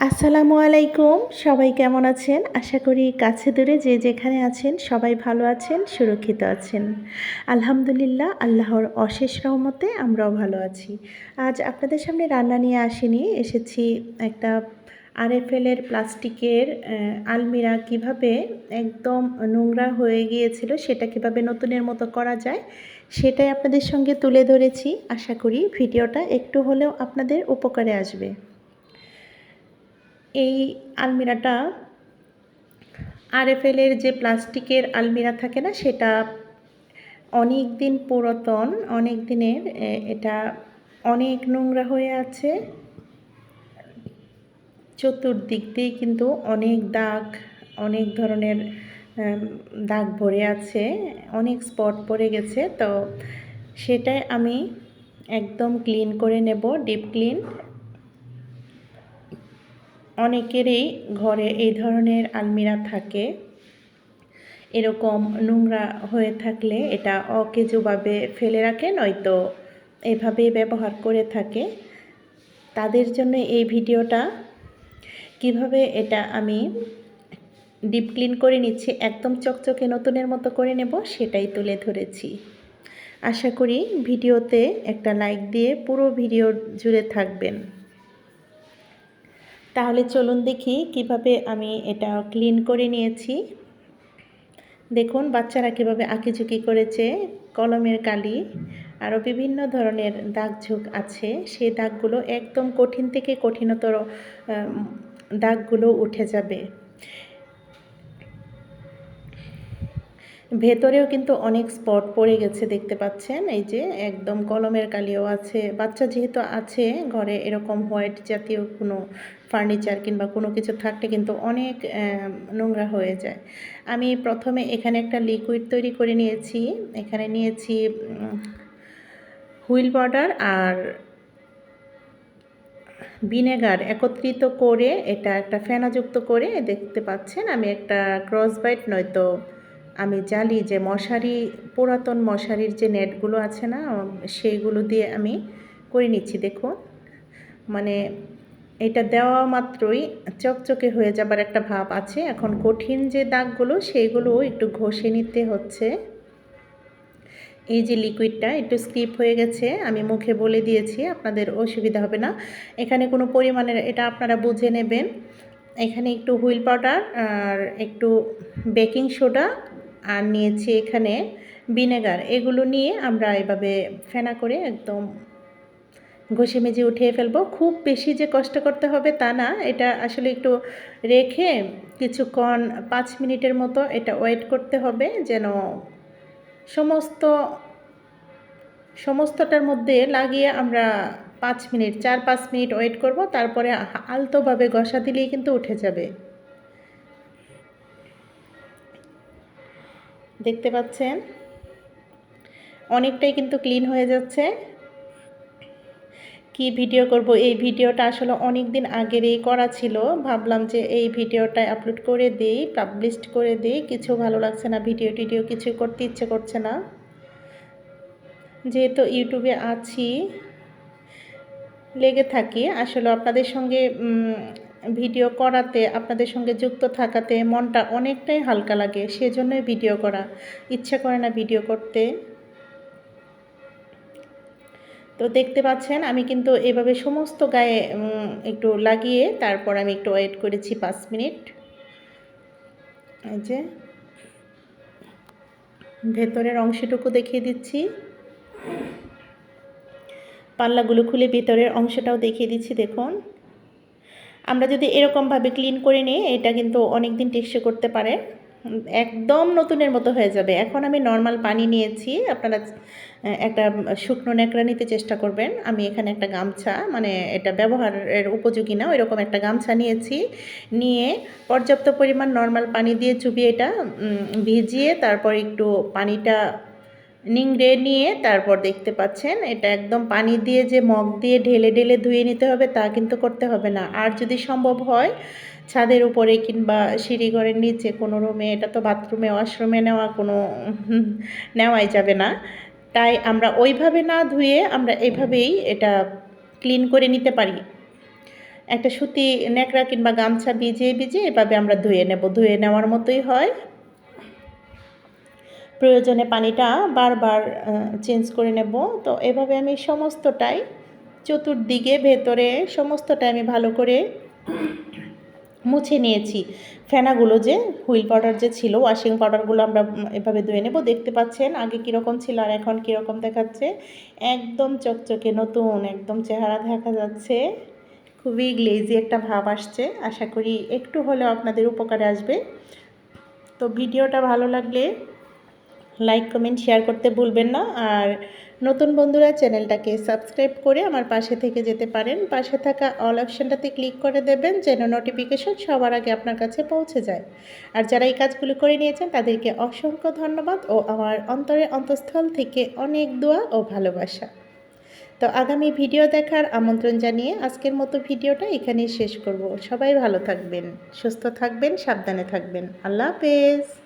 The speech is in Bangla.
আসসালামু আলাইকুম। সবাই কেমন আছেন? আশা করি কাছে দূরে যে যেখানে আছেন সবাই ভালো আছেন, সুরক্ষিত আছেন। আলহামদুলিল্লাহ, আল্লাহর অশেষ রহমতে আমরাও ভালো আছি। আজ আপনাদের সামনে রান্না নিয়ে আসিনি, এসেছি একটা আরএফএলের প্লাস্টিকের আলমিরা কীভাবে একদম নোংরা হয়ে গিয়েছিল, সেটা কীভাবে নতুনের মতো করা যায়, সেটাই আপনাদের সঙ্গে তুলে ধরেছি। আশা করি ভিডিওটা একটু হলেও আপনাদের উপকারে আসবে। এই আলমিরাটা আরএফএলের যে প্লাস্টিকের আলমিরা থাকে না, সেটা অনেক দিন পুরাতন, অনেক দিনের এটা অনেক নোংরা হয়ে আছে। চতুর্দিক দিয়ে কিন্তু অনেক দাগ, অনেক ধরনের দাগ ভরে আছে, অনেক স্পট পড়ে গেছে। তো সেটাই আমি একদম ক্লিন করে নেব, ডিপ ক্লিন। অনেকেরই ঘরে এই ধরনের আলমিরা থাকে। এরকম নোংরা হয়ে থাকলে এটা অকেজোভাবে ফেলে রাখে, নয়তো এভাবেই ব্যবহার করে থাকে। তাদের জন্য এই ভিডিওটা, কীভাবে এটা আমি ডিপ ক্লিন করে নিচ্ছি, একদম চকচকে নতুনের মতো করে নেব, সেটাই তুলে ধরেছি। আশা করি ভিডিওতে একটা লাইক দিয়ে পুরো ভিডিও জুড়ে থাকবেন। তাহলে চলুন দেখি কীভাবে আমি এটা ক্লিন করে নিয়েছি। দেখুন, বাচ্চারা কীভাবে আঁকিঝুঁকি করেছে, কলমের কালি, আরও বিভিন্ন ধরনের দাগ ঝুঁক আছে। সেই দাগগুলো একদম কঠিন থেকে কঠিনতর দাগগুলো উঠে যাবে। ভেতরেও কিন্তু অনেক স্পট পড়ে গেছে দেখতে পাচ্ছেন। এই যে একদম কলমের কালিও আছে। বাচ্চা যেহেতু আছে, ঘরে এরকম হোয়াইট জাতীয় কোনো ফার্নিচার কিংবা কোনো কিছু থাকলে কিন্তু অনেক নোংরা হয়ে যায়। আমি প্রথমে এখানে একটা লিকুইড তৈরি করে নিয়েছি। এখানে নিয়েছি হুইল পাউডার আর ভিনেগার একত্রিত করে এটা একটা ফেনাযুক্ত করে দেখতে পাচ্ছেন। আমি একটা ক্রস বাইট নয়তো আমি জালি যে মশারি, পুরাতন মশারির যে নেটগুলো আছে না সেইগুলো দিয়ে আমি করে নিচ্ছি। দেখুন মানে এটা দেওয়া মাত্রই চকচকে হয়ে যাবার একটা ভাব আছে। এখন কঠিন যে দাগগুলো সেইগুলো একটু ঘষে নিতে হচ্ছে। এই যে লিকুইডটা একটু স্কিপ হয়ে গেছে, আমি মুখে বলে দিয়েছি, আপনাদের অসুবিধা হবে না। এখানে কোনো পরিমাণের, এটা আপনারা বুঝে নেবেন। এখানে একটু হুইল পাউডার আর একটু বেকিং সোডা আর নিয়েছি এখানে ভিনেগার। এগুলো নিয়ে আমরা এভাবে ফেনা করে একদম ঘষে মেজে উঠিয়ে ফেলব। খুব বেশি যে কষ্ট করতে হবে তা না, এটা আসলে একটু রেখে কিছুক্ষণ পাঁচ মিনিটের মতো এটা ওয়েট করতে হবে যেন সমস্ত, সমস্তটার মধ্যে লাগিয়ে আমরা পাঁচ মিনিট, চার পাঁচ মিনিট ওয়েট করব, তারপরে আলতোভাবে ঘষা দিলেই কিন্তু উঠে যাবে। দেখতে পাচ্ছেন? অনেকটাই কিন্তু ক্লিন হয়ে যাচ্ছে। কি ভিডিও করব? এই ভিডিওটা আসলে অনেক দিন আগেরই করা ছিল। ভাবলাম যে এই ভিডিওটা আপলোড করে দিই পাবলিশ করে দিই। কিছু ভালো লাগছে না ভিডিও টিডিও কিছু করতে ইচ্ছে করছে না। যেহেতু ইউটিউবে আছি, লেগে থাকি, আসলে আপনাদের সঙ্গে ভিডিও করাতে, আপনাদের সঙ্গে যুক্ত থাকাতে মনটা অনেকটাই হালকা লাগে, সেজন্যই ভিডিও করা। ইচ্ছা করে না ভিডিও করতে। তো দেখতে পাচ্ছেন, আমি কিন্তু এভাবে সমস্ত গায়ে একটু লাগিয়ে তারপর আমি একটু ওয়েট করেছি পাঁচ মিনিট। এই যে, ভেতরের অংশটুকু দেখিয়ে দিচ্ছি। পাল্লাগুলো খুলে ভেতরের অংশটাও দেখিয়ে দিচ্ছি, দেখুন। আমরা যদি এরকমভাবে ক্লিন করে নিই, এটা কিন্তু অনেক দিন টেকসই করতে পারে। একদম নতুনের মতো হয়ে যাবে। এখন আমি নর্মাল পানি নিয়েছি। আপনারা একটা শুকনো ন্যাকড়া নিতে চেষ্টা করবেন। আমি এখানে একটা গামছা মানে এটা ব্যবহারের উপযোগী না, ওইরকম একটা গামছা নিয়েছি। নিয়ে পর্যাপ্ত পরিমাণ নর্মাল পানি দিয়ে চুবিয়ে এটা ভিজিয়ে তারপর একটু পানিটা নিংড়ে নিয়ে তারপর দেখতে পাচ্ছেন, এটা একদম পানি দিয়ে যে মগ দিয়ে ঢেলে ঢেলে ধুয়ে নিতে হবে তা কিন্তু করতে হবে না। আর যদি সম্ভব হয়, ছাদের উপরে কিংবা সিঁড়িঘরের নিচে কোনো রুমে, এটা তো বাথরুমে, ওয়াশরুমে নেওয়া কোনো, নেওয়াই যাবে না। তাই আমরা ওইভাবে না ধুয়ে আমরা এইভাবেই এটা ক্লিন করে নিতে পারি। একটা সুতি ন্যাকড়া কিংবা গামছা ভিজিয়ে ভিজিয়ে এভাবে আমরা ধুয়ে নেব। ধুয়ে নেওয়ার মতোই হয়। প্রয়োজনে পানিটা বারবার চেঞ্জ করে নেব। তো এভাবে আমি সমস্তটাই চতুর্দিকে, ভেতরে সমস্তটাই আমি ভালো করে মুছে নিয়েছি। ফেনাগুলো যে হুইল পাউডার যে ছিল, ওয়াশিং পাউডারগুলো আমরা এভাবে ধুয়ে নেব। দেখতে পাচ্ছেন আগে কীরকম ছিল আর এখন কীরকম দেখাচ্ছে। একদম চকচকে নতুন, একদম চেহারা দেখা যাচ্ছে। খুবই গ্লেজি একটা ভাব আসছে। আশা করি একটু হলেও আপনাদের উপকারে আসবে। তো ভিডিওটা ভালো লাগলে লাইক কমেন্ট শেয়ার করতে ভুলবেন না। আর নতুন বন্ধুরা চ্যানেলটাকে সাবস্ক্রাইব করে আমার পাশে থেকে যেতে পারেন। পাশে থাকা অল অপশানটাতে ক্লিক করে দেবেন যেন নোটিফিকেশন সবার আগে আপনার কাছে পৌঁছে যায়। আর যারা এই কাজগুলো করে নিয়েছেন, তাদেরকে অসংখ্য ধন্যবাদ ও আমার অন্তরের অন্তঃস্থল থেকে অনেক দোয়া ও ভালোবাসা। তো আগামী ভিডিও দেখার আমন্ত্রণ জানিয়ে আজকের মতো ভিডিওটা এখানেই শেষ করব। সবাই ভালো থাকবেন, সুস্থ থাকবেন, সাবধানে থাকবেন। আল্লাহ হাফেজ।